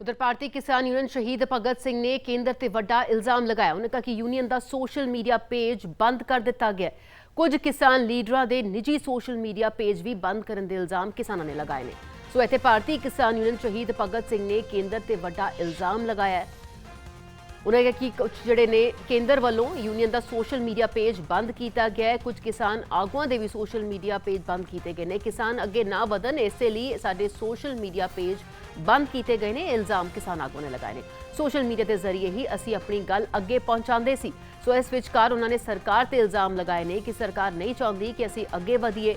ਉਧਰ ਭਾਰਤੀ ਕਿਸਾਨ ਯੂਨੀਅਨ ਸ਼ਹੀਦ ਭਗਤ ਸਿੰਘ ਨੇ ਕੇਂਦਰ ਤੇ ਵੱਡਾ ਇਲਜ਼ਾਮ ਲਗਾਇਆ। ਉਹਨਾਂ ਕਿਹਾ ਕਿ ਯੂਨੀਅਨ ਦਾ ਸੋਸ਼ਲ ਮੀਡੀਆ ਪੇਜ ਬੰਦ ਕਰ ਦਿੱਤਾ ਗਿਆ। ਕੁਝ ਕਿਸਾਨ ਲੀਡਰਾਂ ਦੇ ਨਿੱਜੀ ਸੋਸ਼ਲ ਮੀਡੀਆ ਪੇਜ ਵੀ ਬੰਦ ਕਰਨ ਦੇ ਇਲਜ਼ਾਮ ਕਿਸਾਨਾਂ ਨੇ ਲਗਾਏ ਨੇ। ਸੋ ਇੱਥੇ ਭਾਰਤੀ ਕਿਸਾਨ ਯੂਨੀਅਨ ਸ਼ਹੀਦ ਭਗਤ ਸਿੰਘ ਨੇ ਕੇਂਦਰ ਤੇ ਵੱਡਾ ਇਲਜ਼ਾਮ ਲਗਾਇਆ ਉਹਨਾਂ ਕਿਹਾ ਕਿ ਕੁਝ ਜਿਹੜੇ ਨੇ ਕੇਂਦਰ ਵੱਲੋਂ ਯੂਨੀਅਨ ਦਾ ਸੋਸ਼ਲ ਮੀਡੀਆ ਪੇਜ ਬੰਦ ਕੀਤਾ ਗਿਆ ਹੈ। ਕੁਝ ਕਿਸਾਨ ਆਗੂਆਂ ਦੇ ਵੀ ਸੋਸ਼ਲ ਮੀਡੀਆ ਪੇਜ ਬੰਦ ਕੀਤੇ ਗਏ ਨੇ। ਕਿਸਾਨ ਅੱਗੇ ਨਾ ਵਧਣ, ਇਸੇ ਲਈ ਸਾਡੇ ਸੋਸ਼ਲ ਮੀਡੀਆ ਪੇਜ ਬੰਦ ਕੀਤੇ ਗਏ ਨੇ, ਇਲਜ਼ਾਮ ਕਿਸਾਨ ਆਗੂਆਂ ਨੇ ਲਗਾਏ ਨੇ। ਸੋਸ਼ਲ ਮੀਡੀਆ ਦੇ ਜ਼ਰੀਏ ਹੀ ਅਸੀਂ ਆਪਣੀ ਗੱਲ ਅੱਗੇ ਪਹੁੰਚਾਉਂਦੇ ਸੀ। ਸੋ ਇਸ ਵਿਚਕਾਰ ਉਹਨਾਂ ਨੇ ਸਰਕਾਰ ਤੇ ਇਲਜ਼ਾਮ ਲਗਾਏ ਨੇ ਕਿ ਸਰਕਾਰ ਨਹੀਂ ਚਾਹੁੰਦੀ ਕਿ ਅਸੀਂ ਅੱਗੇ ਵਧੀਏ।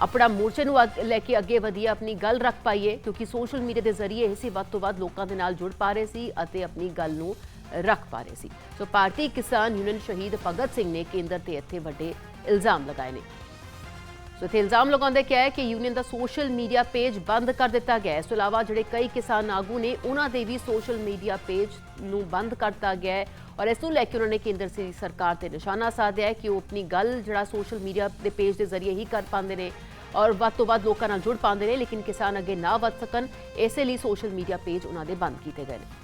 ਆਪਣਾ ਮੋਰਚੇ ਨੂੰ ਅੱਗ- ਲੈ ਕੇ ਅੱਗੇ ਵਧੀਏ, ਆਪਣੀ ਗੱਲ ਰੱਖ ਪਾਈਏ, ਕਿਉਂਕਿ ਸੋਸ਼ਲ ਮੀਡੀਆ ਦੇ ਜ਼ਰੀਏ ਹੀ ਅਸੀਂ ਵੱਧ ਤੋਂ ਵੱਧ ਲੋਕਾਂ ਦੇ ਨਾਲ ਜੁੜ ਪਾ ਰਹੇ ਸੀ ਅਤੇ ਆਪਣੀ ਗੱਲ ਨੂੰ ਰੱਖ ਪਾ ਰਹੇ ਸੀ। ਸੋ ਭਾਰਤੀ ਕਿਸਾਨ ਯੂਨੀਅਨ ਸ਼ਹੀਦ ਭਗਤ ਸਿੰਘ ਨੇ ਕੇਂਦਰ ਤੇ ਇੱਥੇ ਵੱਡੇ ਇਲਜ਼ਾਮ ਲਗਾਏ ਨੇ। ਸੋ ਇੱਥੇ ਇਲਜ਼ਾਮ ਲਗਾਉਂਦੇ ਕਿਹਾ ਹੈ ਕਿ ਯੂਨੀਅਨ ਦਾ ਸੋਸ਼ਲ ਮੀਡੀਆ ਪੇਜ ਬੰਦ ਕਰ ਦਿੱਤਾ ਗਿਆ ਹੈ। ਇਸ ਤੋਂ ਇਲਾਵਾ ਜਿਹੜੇ ਕਈ ਕਿਸਾਨ ਆਗੂ ਨੇ, ਉਹਨਾਂ ਦੇ ਵੀ ਸੋਸ਼ਲ ਮੀਡੀਆ ਪੇਜ ਨੂੰ ਬੰਦ ਕਰ ਦਿੱਤਾ ਗਿਆ ਹੈ ਔਰ ਇਸ ਨੂੰ ਲੈ ਕੇ ਉਹਨਾਂ ਨੇ ਕੇਂਦਰ ਦੀ ਸਰਕਾਰ ਤੇ ਨਿਸ਼ਾਨਾ ਸਾਧਿਆ ਹੈ ਕਿ ਉਹ ਆਪਣੀ ਗੱਲ ਜਿਹੜਾ ਸੋਸ਼ਲ ਮੀਡੀਆ ਦੇ ਪੇਜ ਦੇ ਜ਼ਰੀਏ ਹੀ ਕਰ ਪਾਉਂਦੇ ਨੇ ਔਰ ਵੱਧ ਤੋਂ ਵੱਧ ਲੋਕਾਂ ਨਾਲ ਜੁੜ ਪਾਉਂਦੇ ਨੇ, ਲੇਕਿਨ ਕਿਸਾਨ ਅੱਗੇ ਨਾ ਵੱਧ ਸਕਣ, ਇਸੇ ਲਈ ਸੋਸ਼ਲ ਮੀਡੀਆ ਪੇਜ ਉਹਨਾਂ ਦੇ ਬੰਦ ਕੀਤੇ ਗਏ ਨੇ।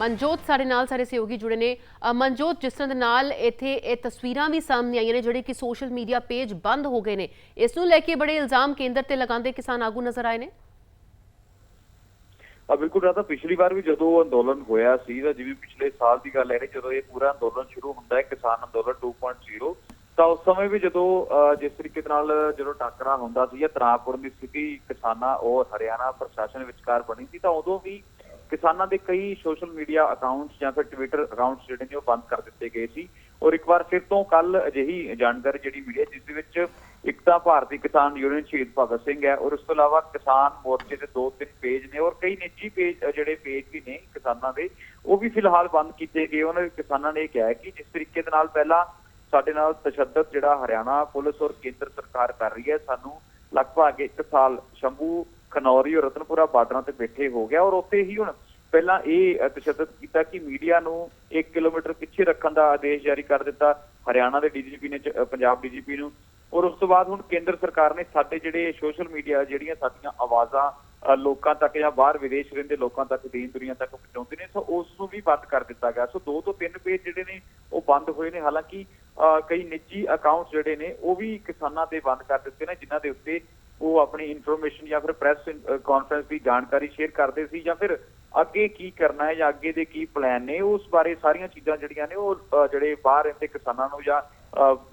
ਮਨਜੋਤ ਸਾਡੇ ਨਾਲ ਸਾਰੇ ਸਹਿਯੋਗੀ ਜੁੜੇ ਨੇ। ਮਨਜੋਤ, ਜਿਸ ਤਰ੍ਹਾਂ ਦੇ ਨਾਲ ਇੱਥੇ ਇਹ ਤਸਵੀਰਾਂ ਵੀ ਸਾਹਮਣੇ ਆਈਆਂ ਨੇ, ਜਿਹੜੇ ਕਿ ਸੋਸ਼ਲ ਮੀਡੀਆ ਪੇਜ ਬੰਦ ਹੋ ਗਏ ਨੇ। ਇਸ ਨੂੰ ਲੈ ਕੇ ਬੜੇ ਇਲਜ਼ਾਮ ਕੇਂਦਰ ਤੇ ਲਗਾਉਂਦੇ ਕਿਸਾਨ ਆਗੂ ਨਜ਼ਰ ਆਏ ਨੇ। ਆ ਬਿਲਕੁਲ ਰਾਤਾ ਪਿਛਲੀ ਵਾਰ ਵੀ ਜਦੋਂ ਅੰਦੋਲਨ ਹੋਇਆ ਸੀ, ਤਾਂ ਜਿਵੇਂ ਪਿਛਲੇ ਸਾਲ ਦੀ ਗੱਲ ਹੈ ਜਦੋਂ ਇਹ ਪੂਰਾ ਅੰਦੋਲਨ ਸ਼ੁਰੂ ਹੁੰਦਾ ਹੈ, ਕਿਸਾਨ ਅੰਦੋਲਨ 2.0 ਤਾਂ ਉਸ ਸਮੇਂ ਵੀ ਜਦੋਂ ਜਿਸ ਤਰੀਕੇ ਦੇ ਨਾਲ ਜਦੋਂ ਟਾਕਰਾ ਹੁੰਦਾ ਸੀ ਜਾਂ ਤਣਾਅਪੂਰਨ ਦੀ ਸਥਿਤੀ ਕਿਸਾਨਾਂ ਔਰ ਹਰਿਆਣਾ ਪ੍ਰਸ਼ਾਸਨ ਵਿਚਕਾਰ ਬਣੀ ਸੀ, ਤਾਂ ਉਦੋਂ ਵੀ ਕਿਸਾਨਾਂ ਦੇ ਕਈ ਸੋਸ਼ਲ ਮੀਡੀਆ ਅਕਾਊਂਟਸ ਜਾਂ ਫਿਰ ਟਵਿੱਟਰ ਅਕਾਊਂਟਸ ਜਿਹੜੇ ਨੇ ਉਹ ਬੰਦ ਕਰ ਦਿੱਤੇ ਗਏ ਸੀ। ਔਰ ਇੱਕ ਵਾਰ ਫਿਰ ਤੋਂ ਕੱਲ ਅਜਿਹੀ ਜਾਣਕਾਰੀ ਜਿਹੜੀ ਮਿਲੀ ਹੈ, ਜਿਸ ਦੇ ਵਿੱਚ ਇੱਕ ਤਾਂ ਭਾਰਤੀ ਕਿਸਾਨ ਯੂਨੀਅਨ ਸ਼ਹੀਦ ਭਗਤ ਸਿੰਘ ਹੈ ਔਰ ਉਸ ਤੋਂ ਇਲਾਵਾ ਕਿਸਾਨ ਮੋਰਚੇ ਦੇ ਦੋ ਤਿੰਨ ਪੇਜ ਨੇ ਔਰ ਕਈ ਨਿੱਜੀ ਪੇਜ ਜਿਹੜੇ ਪੇਜ ਵੀ ਨੇ ਕਿਸਾਨਾਂ ਦੇ, ਉਹ ਵੀ ਫਿਲਹਾਲ ਬੰਦ ਕੀਤੇ ਗਏ। ਉਹਨਾਂ ਦੇ ਕਿਸਾਨਾਂ ਨੇ ਇਹ ਕਿਹਾ ਕਿ ਜਿਸ ਤਰੀਕੇ ਦੇ ਨਾਲ ਪਹਿਲਾਂ ਸਾਡੇ ਨਾਲ ਤਸ਼ੱਦਦ ਜਿਹੜਾ ਹਰਿਆਣਾ ਪੁਲਿਸ ਔਰ ਕੇਂਦਰ ਸਰਕਾਰ ਕਰ ਰਹੀ ਹੈ, ਸਾਨੂੰ ਲਗਭਗ 1 ਸਾਲ ਸ਼ੰਭੂ ਖਨੌਰੀ ਔਰ ਰਤਨਪੁਰਾ ਬਾਰਡਰਾਂ ਤੇ ਬੈਠੇ ਹੋ ਗਿਆ ਔਰ ਉੱਥੇ ਹੀ ਹੁਣ ਪਹਿਲਾਂ ਇਹ ਅ, ਤਸ਼ੱਦਦ ਕੀਤਾ ਕਿ ਮੀਡੀਆ ਨੂੰ 1 ਕਿਲੋਮੀਟਰ ਪਿੱਛੇ ਰੱਖਣ ਦਾ ਆਦੇਸ਼ ਜਾਰੀ ਕਰ ਦਿੱਤਾ ਹਰਿਆਣਾ ਦੇ ਡੀਜੀਪੀ ਨੇ ਚ- ਅ, ਪੰਜਾਬ ਡੀਜੀਪੀ ਨੂੰ ਔਰ ਉਸ ਤੋਂ ਬਾਅਦ ਹੁਣ ਕੇਂਦਰ ਸਰਕਾਰ ਨੇ ਸਾਡੇ ਜਿਹੜੇ ਸੋਸ਼ਲ ਮੀਡੀਆ ਜਿਹੜੀਆਂ ਸਾਡੀਆਂ ਆਵਾਜ਼ਾਂ ਲੋਕਾਂ ਤੱਕ ਜਾਂ ਬਾਹਰ ਵਿਦੇਸ਼ ਰਹਿੰਦੇ ਲੋਕਾਂ ਤੱਕ ਦੀਨ ਦੁਨੀਆ ਤੱਕ ਪਹੁੰਚਾਉਂਦੇ ਨੇ ਸੋ ਉਸ ਨੂੰ ਵੀ ਬੰਦ ਕਰ ਦਿੱਤਾ ਗਿਆ। ਸੋ ਦੋ ਤੋਂ ਤਿੰਨ ਪੇਜ ਜਿਹੜੇ ਨੇ ਉਹ ਬੰਦ ਹੋਏ ਨੇ। ਹਾਲਾਂਕਿ ਅ, ਕਈ ਨਿੱਜੀ ਅਕਾਊਂਟ ਜਿਹੜੇ ਨੇ ਉਹ ਵੀ ਕਿਸਾਨਾਂ ਦੇ ਬੰਦ ਕਰ ਦਿੱਤੇ ਨੇ ਜਿਨ੍ਹਾਂ ਦੇ ਉੱਤੇ ਉਹ ਆਪਣੀ ਇਨਫੋਰਮੇਸ਼ਨ ਜਾਂ ਫਿਰ ਪ੍ਰੈਸ ਕਾਨਫਰੰਸ ਦੀ ਜਾਣਕਾਰੀ ਸ਼ੇਅਰ ਕਰਦੇ ਸੀ ਜਾਂ ਫਿਰ ਅੱਗੇ ਕੀ ਕਰਨਾ ਹੈ ਜਾਂ ਅੱਗੇ ਦੇ ਕੀ ਪਲਾਨ ਨੇ ਉਸ ਬਾਰੇ ਸਾਰੀਆਂ ਚੀਜ਼ਾਂ ਜਿਹੜੀਆਂ ਨੇ ਉਹ ਜਿਹੜੇ ਬਾਹਰ ਰਹਿੰਦੇ ਕਿਸਾਨਾਂ ਨੂੰ ਜਾਂ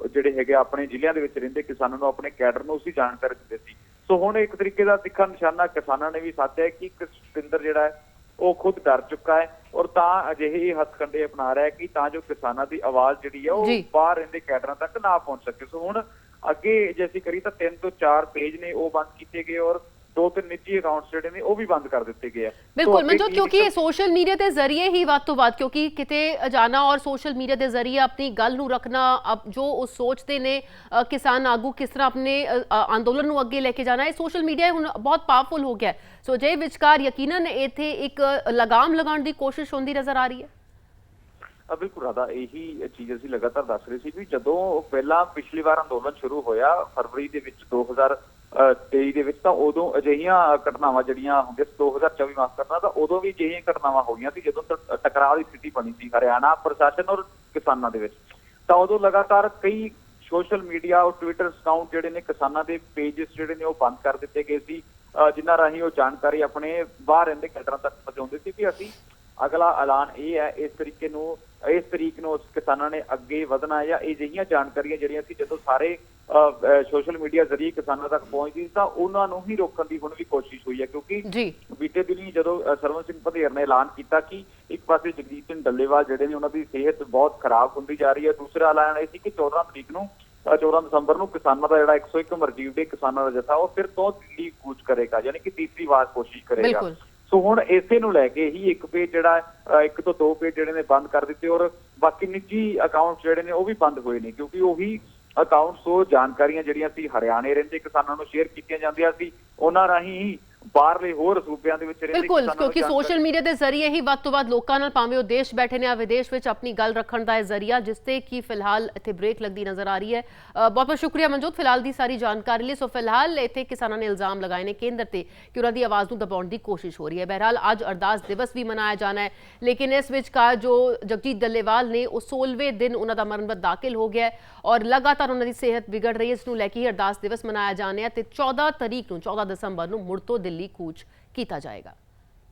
ਜਿਹੜੇ ਹੈਗੇ ਆਪਣੇ ਜ਼ਿਲ੍ਹਿਆਂ ਦੇ ਵਿੱਚ ਰਹਿੰਦੇ ਕਿਸਾਨਾਂ ਨੂੰ ਆਪਣੇ ਕੈਡਰ ਨੂੰ ਉਸੇ ਜਾਣਕਾਰੀ ਦਿੰਦੇ ਸੀ ਸੋ ਹੁਣ ਇੱਕ ਤਰੀਕੇ ਦਾ ਤਿੱਖਾ ਨਿਸ਼ਾਨਾ ਕਿਸਾਨਾਂ ਨੇ ਵੀ ਸਾਧਿਆ ਹੈ ਕਿ ਕਸ਼ਮਿੰਦਰ ਜਿਹੜਾ ਹੈ ਉਹ ਖੁਦ ਡਰ ਚੁੱਕਾ ਹੈ ਔਰ ਤਾਂ ਅਜਿਹੇ ਹੱਥਕੰਡੇ ਅਪਣਾ ਰਿਹਾ ਹੈ ਕਿ ਤਾਂ ਜੋ ਕਿਸਾਨਾਂ ਦੀ ਆਵਾਜ਼ ਜਿਹੜੀ ਹੈ ਉਹ। ਬਾਹਰ ਰਹਿੰਦੇ ਕੈਡਰਾਂ ਤੱਕ ਨਾ ਪਹੁੰਚ ਸਕੇ ਸੋ ਹੁਣ ਅੱਗੇ ਜੇ ਅਸੀਂ ਕਰੀ ਤਾਂ ਤਿੰਨ ਤੋਂ ਚਾਰ ਪੇਜ ਨੇ ਉਹ ਬੰਦ ਕੀਤੇ ਗਏ ਔਰ ਦੋ ਤਿੰਨ ਨਿੱਜੀ ਅਕਾਊਂਟਸ ਜਿਹੜੇ ਨੇ ਉਹ ਵੀ ਬੰਦ ਕਰ ਦਿੱਤੇ ਗਏ ਆ ਬਿਲਕੁਲ ਮਨਜੋਤ ਕਿਉਂਕਿ ਇਹ ਸੋਸ਼ਲ ਮੀਡੀਆ ਦੇ ਜ਼ਰੀਏ ਹੀ ਵੱਧ ਤੋਂ ਵੱਧ ਕਿਉਂਕਿ ਕਿਤੇ ਜਾਣਾ ਔਰ ਸੋਸ਼ਲ ਮੀਡੀਆ ਦੇ ਜ਼ਰੀਏ ਆਪਣੀ ਗੱਲ ਨੂੰ ਰੱਖਣਾ ਜੋ ਉਹ ਸੋਚਦੇ ਨੇ ਕਿਸਾਨ ਆਗੂ ਕਿਸ ਤਰ੍ਹਾਂ ਆਪਣੇ ਅੰਦੋਲਨ ਨੂੰ ਅੱਗੇ ਲੈ ਕੇ ਜਾਣਾ ਇਹ ਸੋਸ਼ਲ ਮੀਡੀਆ ਹੁਣ ਬਹੁਤ ਪਾਵਰਫੁਲ ਹੋ ਗਿਆ। ਸੋ ਜੇ ਵਿਚਕਾਰ ਯਕੀਨਨ ਇੱਥੇ ਇੱਕ ਲਗਾਮ ਲਗਾਉਣ ਦੀ ਕੋਸ਼ਿਸ਼ ਹੁੰਦੀ ਨਜ਼ਰ ਆ ਰਹੀ ਹੈ ਬਿਲਕੁਲ ਰਾਦਾ ਇਹੀ ਚੀਜ਼ ਅਸੀਂ ਲਗਾਤਾਰ ਦੱਸ ਰਹੇ ਸੀ ਵੀ ਜਦੋਂ ਪਹਿਲਾਂ ਪਿਛਲੀ ਵਾਰ ਅੰਦੋਲਨ ਸ਼ੁਰੂ ਹੋਇਆ, ਫਰਵਰੀ ਦੇ ਵਿੱਚ 2023 ਦੇ ਵਿੱਚ, ਤਾਂ ਉਦੋਂ ਅਜਿਹੀਆਂ ਘਟਨਾਵਾਂ ਜਿਹੜੀਆਂ ਹੁੰਦੀਆਂ ਸੀ 2024 ਮਾਫ ਕਰਨਾ, ਤਾਂ ਉਦੋਂ ਵੀ ਅਜਿਹੀਆਂ ਘਟਨਾਵਾਂ ਹੋਈਆਂ ਸੀ ਜਦੋਂ ਟਕਰਾਅ ਦੀ ਸਥਿਤੀ ਬਣੀ ਸੀ ਹਰਿਆਣਾ ਪ੍ਰਸ਼ਾਸਨ ਔਰ ਕਿਸਾਨਾਂ ਦੇ ਵਿੱਚ। ਤਾਂ ਉਦੋਂ ਲਗਾਤਾਰ ਕਈ ਸੋਸ਼ਲ ਮੀਡੀਆ ਔਰ ਟਵਿੱਟਰ ਅਕਾਊਂਟ ਜਿਹੜੇ ਨੇ ਕਿਸਾਨਾਂ ਦੇ ਪੇजेस ਜਿਹੜੇ ਨੇ ਉਹ ਬੰਦ ਕਰ ਦਿੱਤੇ ਗਏ ਸੀ ਅਹ ਜਿਨ੍ਹਾਂ ਰਾਹੀਂ ਉਹ ਜਾਣਕਾਰੀ ਆਪਣੇ ਬਾਹਰ ਰਹਿੰਦੇ ਕੈਡਰਾਂ ਤੱਕ ਪਹੁੰਚਾਉਂਦੇ ਸੀ ਕਿ ਅਸੀਂ ਅਗਲਾ ਐਲਾਨ ਇਹ ਹੈ, ਇਸ ਤਰੀਕੇ ਨੂੰ ਇਸ ਤਰੀਕ ਨੂੰ ਉਸ ਕਿਸਾਨਾਂ ਨੇ ਅੱਗੇ ਵਧਣਾ ਹੈ ਜਾਂ ਇਹ ਜਿਹੀਆਂ ਜਾਣਕਾਰੀਆਂ ਜਿਹੜੀਆਂ ਸੀ ਜਦੋਂ ਸਾਰੇ ਸੋਸ਼ਲ ਮੀਡੀਆ ਜ਼ਰੀਏ ਕਿਸਾਨਾਂ ਤੱਕ ਪਹੁੰਚਦੀ ਤਾਂ ਉਹਨਾਂ ਨੂੰ ਹੀ ਰੋਕਣ ਦੀ ਹੁਣ ਵੀ ਕੋਸ਼ਿਸ਼ ਹੋਈ ਹੈ ਕਿਉਂਕਿ ਬੀਤੇ ਦਿਨੀ ਜਦੋਂ ਸਰਵਨ ਸਿੰਘ ਪਧੇਰ ਨੇ ਐਲਾਨ ਕੀਤਾ ਕਿ ਇੱਕ ਪਾਸੇ ਜਗਜੀਤ ਸਿੰਘ ਡੱਲੇਵਾਲ ਜਿਹੜੇ ਨੇ ਉਹਨਾਂ ਦੀ ਸਿਹਤ ਬਹੁਤ ਖਰਾਬ ਹੁੰਦੀ ਜਾ ਰਹੀ ਹੈ ਦੂਸਰਾ ਐਲਾਨ ਇਹ ਸੀ ਕਿ 14 ਤਰੀਕ ਨੂੰ ਅ, 14 ਦਸੰਬਰ ਨੂੰ ਕਿਸਾਨਾਂ ਦਾ ਜਿਹੜਾ 101 ਮਰਜੀਵ ਦੇ ਕਿਸਾਨਾਂ ਦਾ ਜਥਾ ਉਹ ਫਿਰ ਤੋਂ ਦਿੱਲੀ ਕੂਚ ਕਰੇਗਾ ਯਾਨੀ ਕਿ ਤੀਸਰੀ ਵਾਰ ਕੋਸ਼ਿਸ਼ ਕਰੇਗਾ। ਸੋ ਹੁਣ ਇਸੇ ਨੂੰ ਲੈ ਕੇ ਹੀ ਇੱਕ ਪੇਜ ਜਿਹੜਾ ਇੱਕ ਤੋਂ ਦੋ ਪੇਜ ਜਿਹੜੇ ਨੇ ਬੰਦ ਕਰ ਦਿੱਤੇ ਔਰ ਬਾਕੀ ਨਿੱਜੀ ਅਕਾਊਂਟ ਜਿਹੜੇ ਨੇ ਉਹ ਵੀ ਬੰਦ ਹੋਏ ਨੇ ਕਿਉਂਕਿ ਉਹੀ ਅਕਾਊਂਟਸ ਉਹ ਜਾਣਕਾਰੀਆਂ ਜਿਹੜੀਆਂ ਸੀ ਹਰਿਆਣੇ ਰਹਿੰਦੇ ਕਿਸਾਨਾਂ ਨੂੰ ਸ਼ੇਅਰ ਕੀਤੀਆਂ ਜਾਂਦੀਆਂ ਸੀ, ਉਹਨਾਂ ਰਾਹੀਂ ਹੀ ਬਾਹਰਲੇ ਹੋਰ ਸੂਬਿਆਂ ਦੇ ਵਿੱਚ ਜਿਹੜੇ ਬਿਲਕੁਲ ਕਿਉਂਕਿ ਸੋਸ਼ਲ ਮੀਡੀਆ ਦੇ ਜ਼ਰੀਏ ਹੀ ਵੱਧ ਤੋਂ ਵੱਧ ਲੋਕਾਂ ਨਾਲ ਭਾਵੇਂ ਉਹ ਦੇਸ਼ ਬੈਠੇ ਨੇ ਜਾਂ ਵਿਦੇਸ਼ ਵਿੱਚ ਆਪਣੀ ਗੱਲ ਰੱਖਣ ਦਾ ਇਹ ਜ਼ਰੀਆ ਜਿਸ ਤੇ ਕੀ ਫਿਲਹਾਲ ਇੱਥੇ ਬ੍ਰੇਕ ਲੱਗਦੀ ਨਜ਼ਰ ਆ ਰਹੀ ਹੈ। ਬਹੁਤ ਬਹੁਤ ਸ਼ੁਕਰੀਆ ਮਨਜੋਤ ਫਿਲਹਾਲ ਦੀ ਸਾਰੀ ਜਾਣਕਾਰੀ ਲਈ। ਸੋ ਫਿਲਹਾਲ ਇੱਥੇ ਕਿਸਾਨਾਂ ਨੇ ਇਲਜ਼ਾਮ ਲਗਾਏ ਨੇ ਕੇਂਦਰ ਤੇ ਕਿ ਉਹਨਾਂ ਦੀ ਆਵਾਜ਼ ਨੂੰ ਦਬਾਉਣ ਦੀ ਕੋਸ਼ਿਸ਼ ਹੋ ਰਹੀ ਹੈ। ਬਹਰਹਾਲ ਅੱਜ ਅਰਦਾਸ ਦਿਵਸ ਵੀ ਮਨਾਇਆ ਜਾਣਾ ਹੈ ਲੇਕਿਨ ਇਸ ਵਿਚਕਾਰ ਜੋ ਜਗਜੀਤ ਦੱਲੇਵਾਲ ਨੇ ਉਹ 16ਵੇਂ ਦਿਨ ਉਹਨਾਂ ਦਾ ਮਰਨ ਦਾਖਲ ਹੋ ਗਿਆ ਹੈ ਔਰ ਲਗਾਤਾਰ ਉਹਨਾਂ ਦੀ ਸਿਹਤ ਵਿਗੜ ਰਹੀ ਹੈ ਇਸ ਨੂੰ ਲੈ ਕੇ ਹੀ ਅਰਦਾਸ ਦਿਵਸ ਮਨਾਇਆ ਜਾਣਾ ਹੈ ਤੇ 14 ਤਰੀਕ ਨੂੰ 14 ਦਸੰਬਰ ਨੂੰ ਮੁੜ ਤੋਂ ਦਿੱਲੀ ਕੂਚ ਕੀਤਾ ਜਾਏਗਾ।